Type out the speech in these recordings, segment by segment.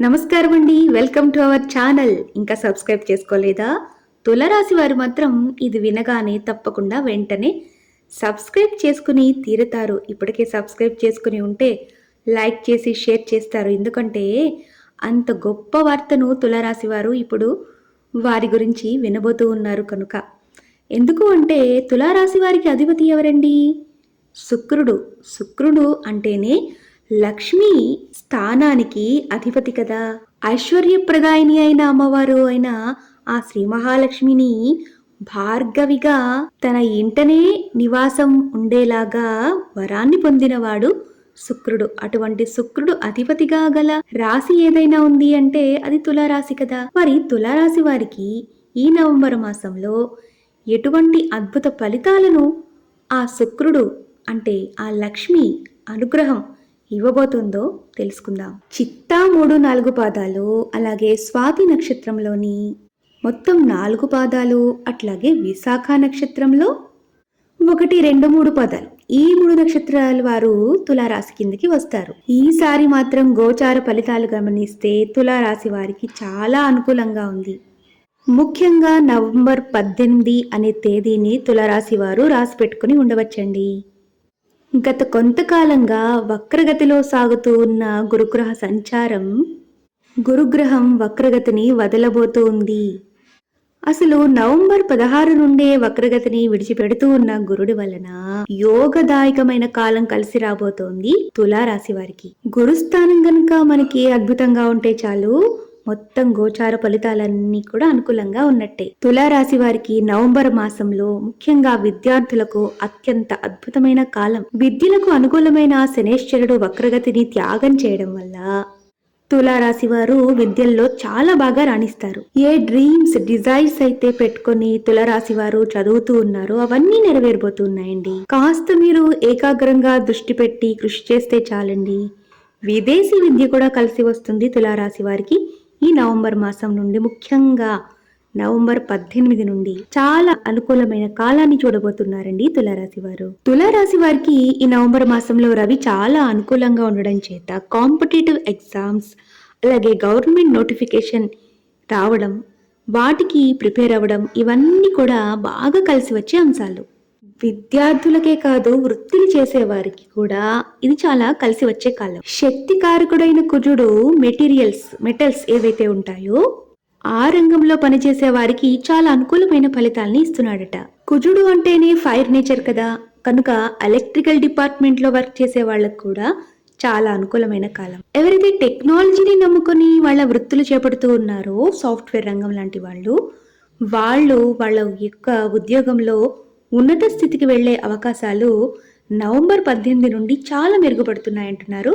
నమస్కారం అండి welcome to our channel ఇంకా సబ్స్క్రైబ్ చేసుకోలేదా? తులరాశి వారు మాత్రం ఇది వినగానే తప్పకుండా వెంటనే సబ్స్క్రైబ్ చేసుకుని తీరుతారు. ఇప్పటికే సబ్స్క్రైబ్ చేసుకుని ఉంటే లైక్ చేసి షేర్ చేస్తారు. ఎందుకంటే అంత గొప్ప వార్తను తులరాశి వారు ఇప్పుడు వారి గురించి వినబోతూ ఉన్నారు కనుక. ఎందుకు అంటే తులారాశి వారికి అధిపతి ఎవరండి? శుక్రుడు. శుక్రుడు అంటేనే లక్ష్మి స్థానానికి అధిపతి కదా. ఐశ్వర్యప్రదాయిని అయిన అమ్మవారు అయిన ఆ శ్రీ మహాలక్ష్మిని భార్గవిగా తన ఇంటనే నివాసం ఉండేలాగా వరాన్ని పొందినవాడు శుక్రుడు. అటువంటి శుక్రుడు అధిపతిగా గల రాశి ఏదైనా ఉంది అంటే అది తులారాశి కదా. మరి తులారాశి వారికి ఈ నవంబర్ మాసంలో ఎటువంటి అద్భుత ఫలితాలను ఆ శుక్రుడు అంటే ఆ లక్ష్మి అనుగ్రహం ఇవ్వబోతుందో తెలుసుకుందాం. చిత్తా మూడు నాలుగు పాదాలు అలాగే స్వాతి నక్షత్రంలోని మొత్తం నాలుగు పాదాలు అట్లాగే విశాఖ నక్షత్రంలో ఒకటి రెండు మూడు పదాలు. ఈ మూడు నక్షత్రాల వారు తులారాశి కిందకి వస్తారు. ఈసారి మాత్రం గోచార ఫలితాలు గమనిస్తే తులారాశి వారికి చాలా అనుకూలంగా ఉంది. ముఖ్యంగా నవంబర్ పద్దెనిమిది అనే తేదీని తులారాశి వారు రాసి పెట్టుకుని ఉండవచ్చండి. గత కొంతకాలంగా వక్రగతిలో సాగుతూ ఉన్న గురుగ్రహ సంచారం గురుగ్రహం వక్రగతిని వదలబోతూ ఉంది అసలు నవంబర్ పదహారు నుండే వక్రగతిని విడిచిపెడుతూ ఉన్న గురుడి వలన యోగదాయకమైన కాలం కలిసి రాబోతోంది తులారాశి వారికి. గురుస్థానం గనుక మనకి అద్భుతంగా ఉంటే చాలు. మొత్తం గోచార ఫలితాలన్నీ కూడా అనుకూలంగా ఉన్నట్టే. తులారాశి వారికి నవంబర్ మాసంలో ముఖ్యంగా విద్యార్థులకు అత్యంత అద్భుతమైన కాలం. విద్యలకు అనుకూలమైన శనేశ్వరుడు వక్రగతిని త్యాగం చేయడం వల్ల తులారాశి వారు విద్యల్లో చాలా బాగా రాణిస్తారు. ఏ డ్రీమ్స్ డిజైర్స్ అయితే పెట్టుకొని తులారాశి వారు చదువుతూ ఉన్నారో అవన్నీ నెరవేరబోతున్నాయండి. కాస్త మీరు ఏకాగ్రంగా దృష్టి పెట్టి కృషి చేస్తే చాలండి. విదేశీ విద్య కూడా కలిసి వస్తుంది తులారాశి వారికి. ఈ నవంబర్ మాసం నుండి ముఖ్యంగా నవంబర్ పద్దెనిమిది నుండి చాలా అనుకూలమైన కాలాన్ని చూడబోతున్నారండి తులారాశి వారు. తులారాశి వారికి ఈ నవంబర్ మాసంలో రవి చాలా అనుకూలంగా ఉండడం చేత కాంపిటేటివ్ ఎగ్జామ్స్ అలాగే గవర్నమెంట్ నోటిఫికేషన్ రావడం వాటికి ప్రిపేర్ అవ్వడం ఇవన్నీ కూడా బాగా కలిసి వచ్చే అంశాలు. విద్యార్థులకే కాదు వృత్తిని చేసే వారికి కూడా ఇది చాలా కలిసి వచ్చే కాలం. శక్తి కారకుడైన కుజుడు మెటీరియల్స్ మెటల్స్ ఏవైతే ఉంటాయో ఆ రంగంలో పనిచేసే వారికి చాలా అనుకూలమైన ఫలితాలని ఇస్తున్నాడట. కుజుడు అంటేనే ఫైర్ నేచర్ కదా. కనుక ఎలక్ట్రికల్ డిపార్ట్మెంట్లో వర్క్ చేసే వాళ్ళకు కూడా చాలా అనుకూలమైన కాలం. ఎవరైతే టెక్నాలజీని నమ్ముకొని వాళ్ళ వృత్తులు చేపడుతూ ఉన్నారో సాఫ్ట్వేర్ రంగం లాంటి వాళ్ళు వాళ్ళు వాళ్ళ యొక్క ఉద్యోగంలో ఉన్నత స్థితికి వెళ్ళే అవకాశాలు నవంబర్ పద్దెనిమిది నుండి చాలా మెరుగుపడుతున్నాయంటున్నారు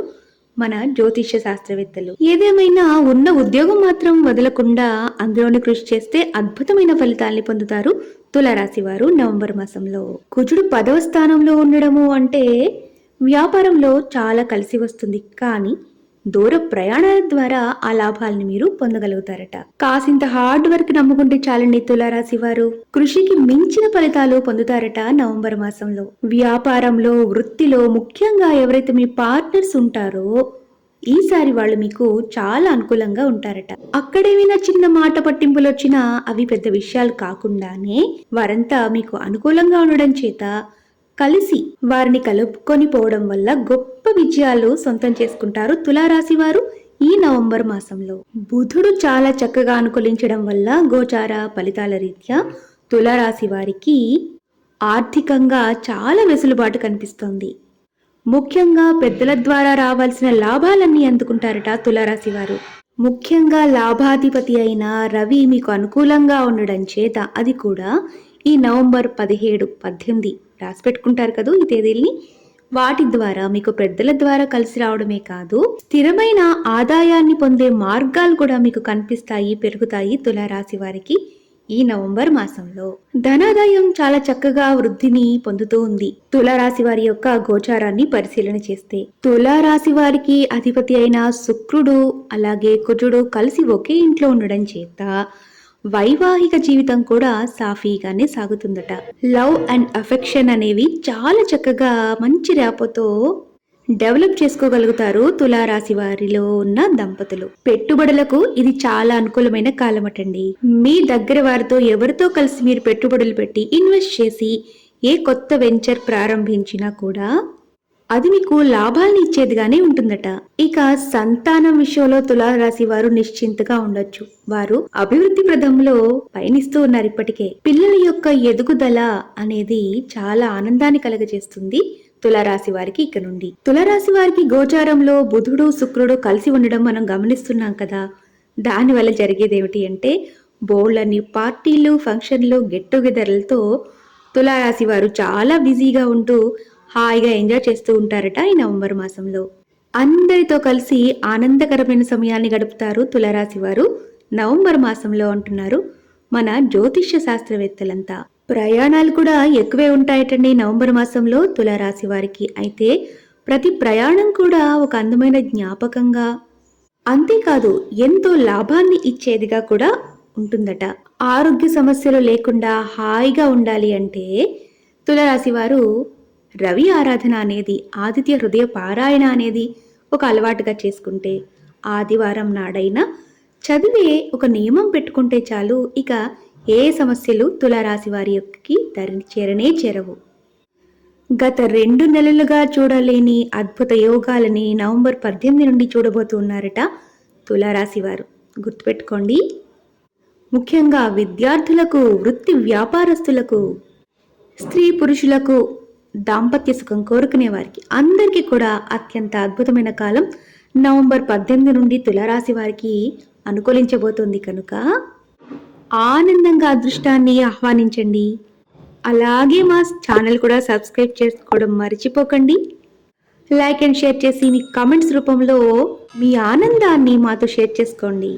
మన జ్యోతిష్య శాస్త్రవేత్తలు. ఏదేమైనా ఉన్న ఉద్యోగం మాత్రం వదలకుండా అందులోని కృషి చేస్తే అద్భుతమైన ఫలితాల్ని పొందుతారు తులారాశి వారు నవంబర్ మాసంలో. కుజుడు పదవ స్థానంలో ఉండడము అంటే వ్యాపారంలో చాలా కలిసి వస్తుంది. కానీ దూర ప్రయాణాల ద్వారా ఆ లాభాలని మీరు పొందగలుగుతారట. కాసింత హార్డ్ వర్క్ నమ్ముకుంటే చాలండి తులారాశి వారు. కృషికి మించిన ఫలితాలు పొందుతారట నవంబర్ మాసంలో. వ్యాపారంలో వృత్తిలో ముఖ్యంగా ఎవరైతే మీ పార్ట్నర్స్ ఉంటారో ఈసారి వాళ్ళు మీకు చాలా అనుకూలంగా ఉంటారట. అక్కడేమైనా చిన్న మాట పట్టింపులు వచ్చినా అవి పెద్ద విషయాలు కాకుండానే వారంతా మీకు అనుకూలంగా ఉండడం చేత కలిసి వారిని కలుపుకొని పోవడం వల్ల గొప్ప విజయాలు సొంతం చేసుకుంటారు తులారాశి వారు ఈ నవంబర్ మాసంలో. బుధుడు చాలా చక్కగా అనుకూలించడం వల్ల గోచార ఫలితాల రీత్యా తులారాశి వారికి ఆర్థికంగా చాలా వెసులుబాటు కనిపిస్తోంది. ముఖ్యంగా పెద్దల ద్వారా రావాల్సిన లాభాలన్నీ అందుకుంటారట తులారాశి వారు. ముఖ్యంగా లాభాధిపతి అయిన రవి మీకు అనుకూలంగా ఉండడం చేత అది కూడా ఈ నవంబర్ పదిహేడు పద్దెనిమిది రాసి పెట్టుకుంటారు కదా ఈ తేదీల్ని. వాటి ద్వారా మీకు పెద్దల ద్వారా కలిసి రావడమే కాదు స్థిరమైన ఆదాయాన్ని పొందే మార్గాలు కూడా మీకు కనిపిస్తాయి పెరుగుతాయి తులారాశి వారికి ఈ నవంబర్ మాసంలో. ధనాదాయం చాలా చక్కగా వృద్ధిని పొందుతూ ఉంది. తులారాశి వారి యొక్క గోచారాన్ని పరిశీలన చేస్తే తులారాశి వారికి అధిపతి అయిన శుక్రుడు అలాగే కుజుడు కలిసి ఒకే ఇంట్లో ఉండడం చేత వైవాహిక జీవితం కూడా సాఫీగానే సాగుతుందట. లవ్ అండ్ అఫెక్షన్ అనేవి చాలా చక్కగా మంచి ర్యాపోతో డెవలప్ చేసుకోగలుగుతారు తులారాశి వారిలో ఉన్న దంపతులు. పెట్టుబడులకు ఇది చాలా అనుకూలమైన కాలమటండి. మీ దగ్గర వారితో ఎవరితో కలిసి మీరు పెట్టుబడులు పెట్టి ఇన్వెస్ట్ చేసి ఏ కొత్త వెంచర్ ప్రారంభించినా కూడా అది మీకు లాభాలను ఇచ్చేదిగానే ఉంటుందట. ఇక సంతానం విషయంలో తులారాశి వారు నిశ్చింతగా ఉండొచ్చు. వారు అభివృద్ధి ప్రదంలో పయనిస్తూ ఉన్నారు ఇప్పటికే. పిల్లల యొక్క ఎదుగుదల అనేది చాలా ఆనందాన్ని కలగజేస్తుంది తులారాశి వారికి ఇక నుండి. తులారాశి వారికి గోచారంలో బుధుడు శుక్రుడు కలిసి ఉండడం మనం గమనిస్తున్నాం కదా. దానివల్ల జరిగేదేమిటి అంటే బోళ్ళని పార్టీలు ఫంక్షన్లు గెట్ టుగెదర్లతో తులారాశి వారు చాలా బిజీగా ఉంటూ హాయిగా ఎంజాయ్ చేస్తూ ఉంటారట ఈ నవంబర్ మాసంలో. అందరితో కలిసి ఆనందకరమైన సమయాన్ని గడుపుతారు తులరాశి వారు. నవంబర్ మాసంలో అంటున్నారు మన జ్యోతిష్య శాస్త్రవేత్తలంతా. ప్రయాణాలు కూడా ఎక్కువే ఉంటాయటండి నవంబర్ మాసంలో తులారాశి వారికి. అయితే ప్రతి ప్రయాణం కూడా ఒక అందమైన జ్ఞాపకంగా అంతేకాదు ఎంతో లాభాన్ని ఇచ్చేదిగా కూడా ఉంటుందట. ఆరోగ్య సమస్యలు లేకుండా హాయిగా ఉండాలి అంటే తులరాశి వారు రవి ఆరాధన అనేది ఆదిత్య హృదయ పారాయణ అనేది ఒక అలవాటుగా చేసుకుంటే ఆదివారం నాడైనా చదివే ఒక నియమం పెట్టుకుంటే చాలు ఇక ఏ సమస్యలు తులారాశి వారి యొక్కకి దరి చేరనే చేరవు. గత రెండు నెలలుగా చూడలేని అద్భుత యోగాలని నవంబర్ పద్దెనిమిది నుండి చూడబోతున్నారట తులారాశి వారు. గుర్తుపెట్టుకోండి ముఖ్యంగా విద్యార్థులకు వృత్తి వ్యాపారస్తులకు స్త్రీ పురుషులకు దాంపత్య సుఖం కోరుకునే వారికి అందరికీ కూడా అత్యంత అద్భుతమైన కాలం నవంబర్ పద్దెనిమిది నుండి తులారాశి వారికి అనుకూలించబోతోంది కనుక ఆనందంగా అదృష్టాన్ని ఆహ్వానించండి. అలాగే మా ఛానల్ కూడా సబ్స్క్రైబ్ చేసుకోవడం మర్చిపోకండి. లైక్ అండ్ షేర్ చేసి మీ కామెంట్స్ రూపంలో మీ ఆనందాన్ని మాతో షేర్ చేసుకోండి.